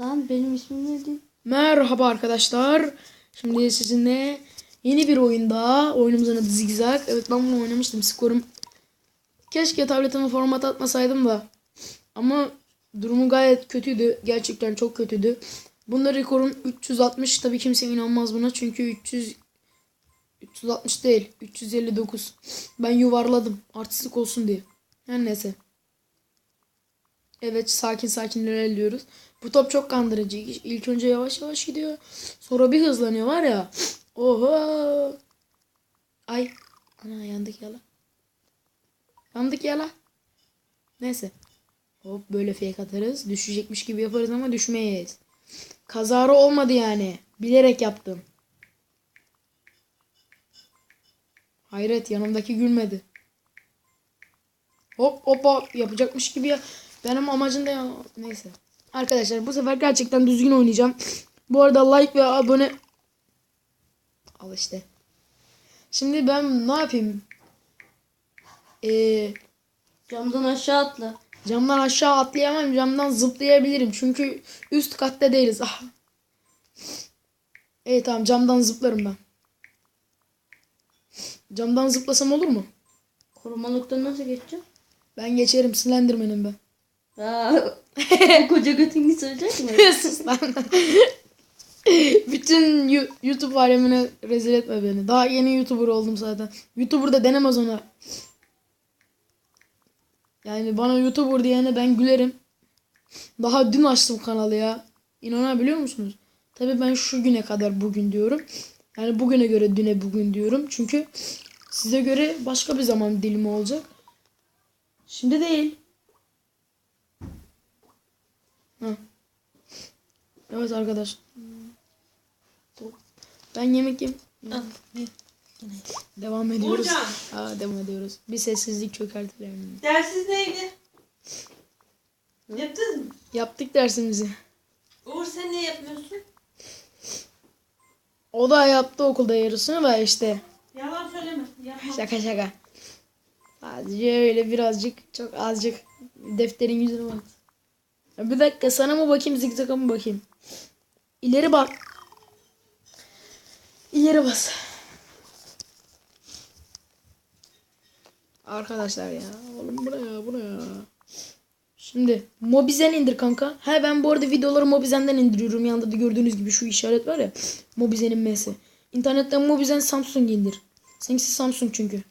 Lan benim ismim neydi? Merhaba arkadaşlar. Şimdi sizinle yeni bir oyunda. Oyunumuzun adı Zigzag. Evet ben bunu oynamıştım. Skorum. Keşke tabletimi format atmasaydım da. Ama durumu gayet kötüydü. Gerçekten çok kötüydü. Bunda rekorum 360. Tabii kimse inanmaz buna. Çünkü 300 360 değil. 359. Ben yuvarladım. Artistlik olsun diye. Her neyse. Evet sakin sakin ilerliyoruz. Bu top çok kandırıcı. İlk önce yavaş yavaş gidiyor. Sonra bir hızlanıyor var ya. Oha. Ay. Ana yandık yala. Yandık yala. Neyse. Hop böyle fake atarız. Düşecekmiş gibi yaparız ama düşmeyiz. Kazara olmadı yani. Bilerek yaptım. Hayret yanımdaki gülmedi. Hop hop hop yapacakmış gibi ya. Benim amacım da ya. Neyse. Arkadaşlar bu sefer gerçekten düzgün oynayacağım. Bu arada like ve abone al işte. Şimdi ben ne yapayım? Ee, Camdan aşağı atla. camdan aşağı atlayamam. Camdan zıplayabilirim. Çünkü üst katta değiliz. Ah. Evet tamam camdan zıplarım ben. Camdan zıplasam olur mu? Korumalıktan nasıl geçeceğim? Ben geçerim. Slenderman'im ben. Koca götünü söyleyecek mi? Sus lan. Bütün YouTube alemine rezil etme beni. Daha yeni YouTuber oldum zaten. YouTuber da denemez ona. Yani bana YouTuber diyene ben gülerim. Daha dün açtım kanalı ya. İnanabiliyor musunuz? Tabii ben şu güne kadar bugün diyorum. Yani bugüne göre düne bugün diyorum. Çünkü size göre başka bir zaman dilimi olacak. Şimdi değil. Hı. Evet arkadaş. Ben yemek yem. Devam ediyoruz. Burcan. Aa, devam ediyoruz. Bir sessizlik çökertilelim. Dersiz neydi? Yaptınız mı? Yaptık dersimizi. Uğur sen ne yapıyorsun? O da yaptı okulda yarısını da işte. Yalan söyleme. Yapma. Şaka şaka. Sadece öyle birazcık çok azıcık defterin yüzüne bak. Bir dakika sana mı bakayım zigzaga mı bakayım? İleri bak. İleri bas. Arkadaşlar ya. Oğlum bu ne ya bu ne ya. Şimdi Mobizen indir kanka. He ben bu arada videoları Mobizen'den indiriyorum. Yanında da gördüğünüz gibi şu işaret var ya. Mobizen'in M'si. İnternetten Mobizen Samsung indir. Seninkisi Samsung çünkü.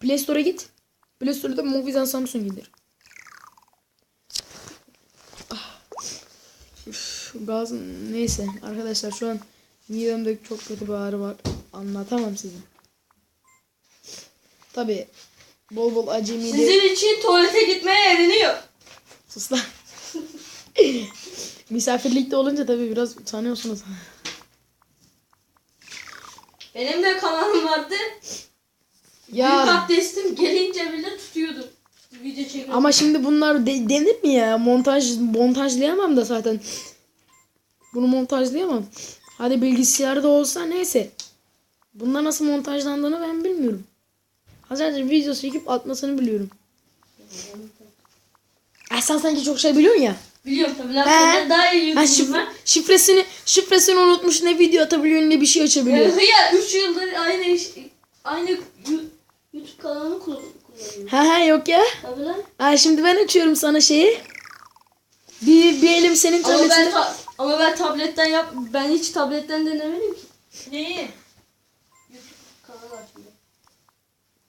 Play Store'a git. Play Store'da Mobizen Samsung indir. Ah. Üf, gaz neyse arkadaşlar şu an midemde çok kötü bir ağrı var. Anlatamam size. Tabi bol bol acı mide. Sizin için tuvalete gitmeye eriniyor. Sus lan. Misafirlikte olunca tabi biraz utanıyorsunuz. Benim de kanalım vardı. Büyük ya abdestim gelince bile tutuyordum. Video çekiyordum. ama şimdi bunlar de- denir mi ya? Montaj montajlayamam da zaten. Bunu montajlayamam. Hadi bilgisayarda olsa neyse. Bunlar nasıl montajlandığını ben bilmiyorum. Sadece video çekip atmasını biliyorum. Ah, sen sanki çok şey biliyorsun ya. Biliyorum tabii lan senden daha iyi Ha, YouTube'um şifre, ben. şifresini şifresini unutmuş ne video atabiliyor ne bir şey açabiliyor. Ee, ya 3 yıldır aynı iş, aynı Yu- YouTube kanalını kullan- kullanıyorum. Ha ha yok ya. Tabii lan. Ha şimdi ben açıyorum sana şeyi. Bir, bir elim senin Ama ben, tabletinde. ta- ama ben tabletten yap ben hiç tabletten denemedim ki. Neyi? YouTube kanalı.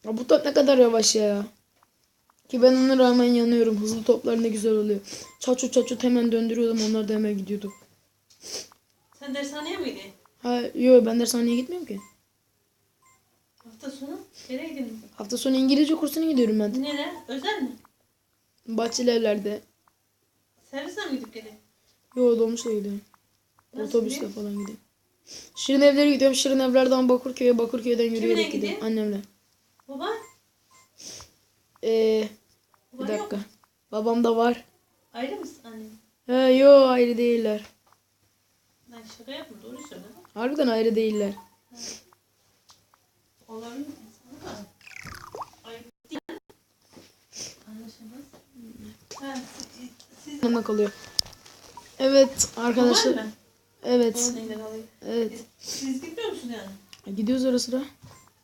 Ya bu top ne kadar yavaş ya. Ki ben ona rağmen yanıyorum. Hızlı toplar ne güzel oluyor. Çaçut çaçut hemen döndürüyordum. Onlar da hemen gidiyordu. Sen dershaneye miydin? Ha yo ben dershaneye gitmiyorum ki. Hafta sonu nereye gidin? Hafta sonu İngilizce kursuna gidiyorum ben. Nere? Özel mi? Bahçeli evlerde. Servisle mi gidip gelin? Yo dolmuşla gidiyorum. Nasıl Otobüsle gidiyor? falan gidiyorum. Şirin evlere gidiyorum. Şirin evlerden Bakırköy'e, Bakırköy'den yürüyerek gidiyor? gidiyorum. Annemle. Baba? Ee, bir Baba yok dakika. mu? Babam da var. Ayrı mısın annem? He yo ayrı değiller. Ben şaka yapma doğru söyle. Harbiden ayrı değiller. Olabilir mi? Sana da. Ayrı değil. Yanına kalıyor. Evet arkadaşlar. mı? Evet. Evet. Siz gitmiyor musun yani? Gidiyoruz ara sıra.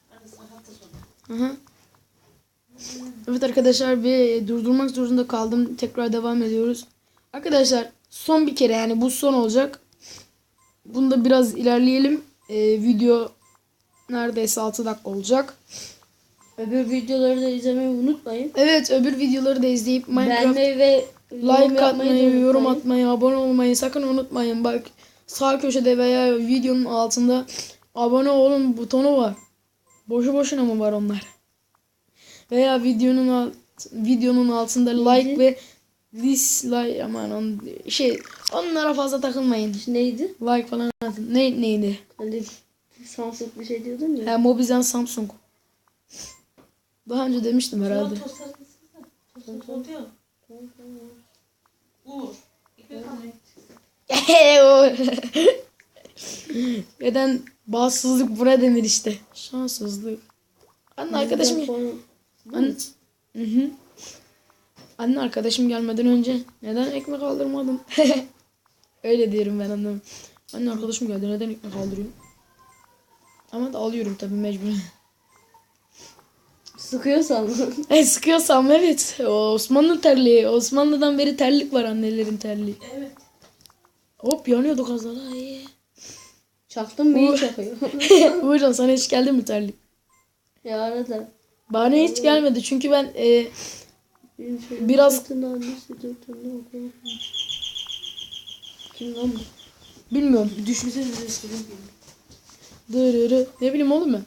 Hafta sonu. Hı hı. Evet arkadaşlar bir durdurmak zorunda kaldım. Tekrar devam ediyoruz. Arkadaşlar son bir kere yani bu son olacak. Bunda biraz ilerleyelim. Ee, video neredeyse 6 dakika olacak. Öbür videoları da izlemeyi unutmayın. Evet öbür videoları da izleyip Minecraft Beğenmeyi ve like atmayı, yorum atmayı, abone olmayı sakın unutmayın. Bak sağ köşede veya videonun altında abone olun butonu var. Boşu boşuna mı var onlar? Veya videonun alt, videonun altında like ve dislike aman on, şey onlara fazla takılmayın. Neydi? Like falan atın. Ne neydi? Hani Samsung bir şey diyordun ya. Ha, Mobizen Samsung. Daha önce demiştim herhalde. Tostlar gitsene. Tostlar oldu ya. Uğur. Neden bağımsızlık buna denir işte. Şanssızlık. Anne arkadaşım Anne, hı hı. Anne arkadaşım gelmeden önce neden ekmek aldırmadın? Öyle diyorum ben anneme. Anne arkadaşım geldi neden ekmek aldırıyorsun? Ama da alıyorum tabii mecbur. Sıkıyorsan. e sıkıyorsam evet. O Osmanlı terliği. Osmanlı'dan beri terlik var annelerin terliği. Evet. Hop daha. Ay. Çaktın mı iyi çakıyor. Buyurun sana hiç geldi mi terlik? ya arada. Bana hiç gelmedi çünkü ben e, Biraz-. Kim lan bu? bilmiyorum. De. Dırırı. Ne bileyim oğlum ben.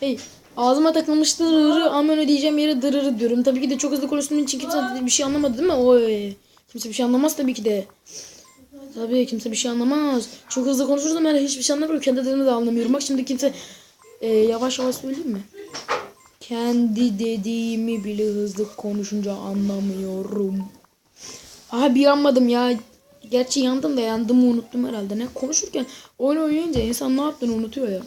Hey. Ağzıma takılmış dırırı aman ödeyeceğim yere dırırı diyorum. Tabii ki de çok hızlı konuştuğum için kimse bir şey anlamadı değil mi? Oy. Kimse bir şey anlamaz tabii ki de. Tabii kimse bir şey anlamaz. Çok hızlı konuşursam ben hiçbir şey anlamıyorum. Kendi dediğimi de anlamıyorum. Bak şimdi kimse e, yavaş yavaş söyleyeyim mi? Kendi dediğimi bile hızlı konuşunca anlamıyorum. Aha bir yanmadım ya. Gerçi yandım da yandımı unuttum herhalde. Ne konuşurken oyun oynayınca insan ne yaptığını unutuyor ya.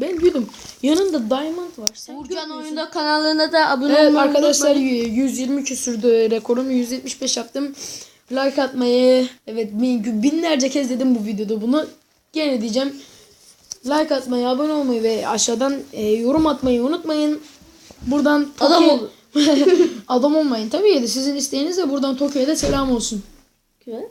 Ben büyüdüm. Yanında Diamond var. Sen Uğurcan görmüyorsun. Oyunda kanalına da abone Evet olmayı arkadaşlar unutmayın. 120 küsürdü rekorum 175 yaptım. Like atmayı evet bin, binlerce kez dedim bu videoda bunu. Gene diyeceğim. Like atmayı, abone olmayı ve aşağıdan e, yorum atmayı unutmayın. Buradan Adam Tokyo- olun. Adam olmayın tabii ki de sizin isteğiniz de buradan Tokyo'ya da selam olsun. Kime?